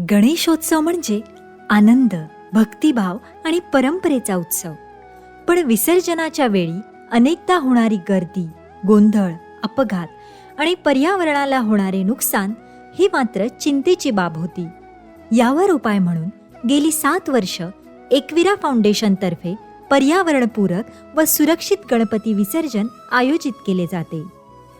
गणेशोत्सव म्हणजे आनंद भक्तिभाव आणि परंपरेचा उत्सव. पण विसर्जनाच्या वेळी अनेकदा होणारी गर्दी गोंधळ अपघात आणि पर्यावरणाला होणारे नुकसान ही मात्र चिंतेची बाब होती. यावर उपाय म्हणून गेली सात वर्ष एकविरा फाउंडेशनतर्फे पर्यावरणपूरक व सुरक्षित गणपती विसर्जन आयोजित केले जाते.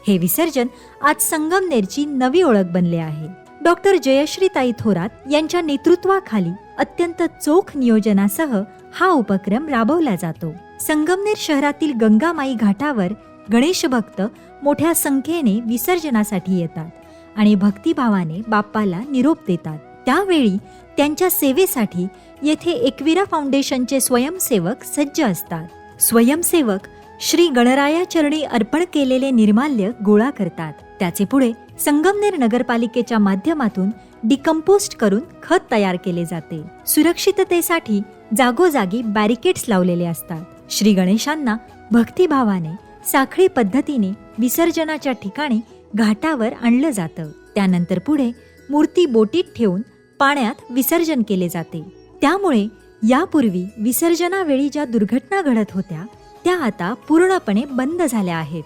हे विसर्जन आज संगमनेरची नवी ओळख बनले आहे. डॉक्टर जयश्रीताई थोरात यांच्या नेतृत्वाखाली अत्यंत चोख नियोजनासह हा उपक्रम राबवला जातो. संगमनेर शहरातील गंगामाई घाटावर गणेश भक्त मोठ्या संख्येने विसर्जनासाठी येतात आणि भक्तिभावाने बाप्पाला निरोप देतात. त्यावेळी त्यांच्या सेवेसाठी येथे एकविरा फाउंडेशनचे स्वयंसेवक सज्ज असतात. स्वयंसेवक श्री गणराया चरणी अर्पण केलेले निर्माल्य गोळा करतात. त्याचे पुढे संगमनेर नगरपालिकेच्या माध्यमातून डिकम्पोस्ट करून खत तयार केले जाते. सुरक्षिततेसाठी जागोजागी बॅरिकेड्स लावलेले असतात. श्री गणेशांना भक्तिभावाने साखळी पद्धतीने विसर्जनाच्या ठिकाणी घाटावर आणलं जातं. त्यानंतर पुढे मूर्ती बोटीत ठेवून पाण्यात विसर्जन केले जाते. त्यामुळे यापूर्वी विसर्जनावेळी ज्या दुर्घटना घडत होत्या त्या आता पूर्णपणे बंद झाल्या आहेत.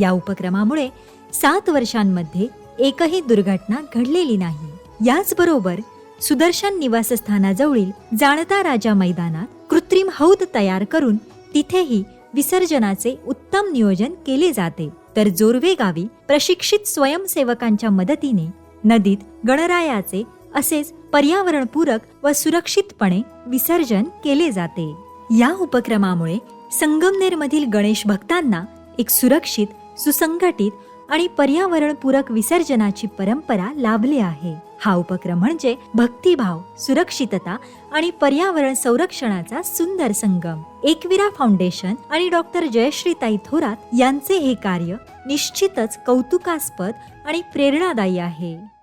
या उपक्रमामुळे सात वर्षांमध्ये एकही दुर्घटना घडलेली नाही. याचबरोबर सुदर्शन निवासस्थानाजवळील जाणता राजा मैदानात कृत्रिम हौद तयार करून तिथेही विसर्जनाचे उत्तम नियोजन केले जाते. तर जोरवे गावी प्रशिक्षित स्वयंसेवकांच्या मदतीने नदीत गणरायाचे असेच पर्यावरणपूरक व सुरक्षितपणे विसर्जन केले जाते. या उपक्रमामुळे संगमनेरमधील गणेश भक्तांना एक सुरक्षित सुसंघटित आणि पर्यावरणपूरक विसर्जनाची परंपरा लाभली आहे. हा उपक्रम म्हणजे भक्तिभाव सुरक्षितता आणि पर्यावरण संरक्षणाचा सुंदर संगम. एकविरा फाउंडेशन आणि डॉक्टर जयश्रीताई थोरात यांचे हे कार्य निश्चितच कौतुकास्पद आणि प्रेरणादायी आहे.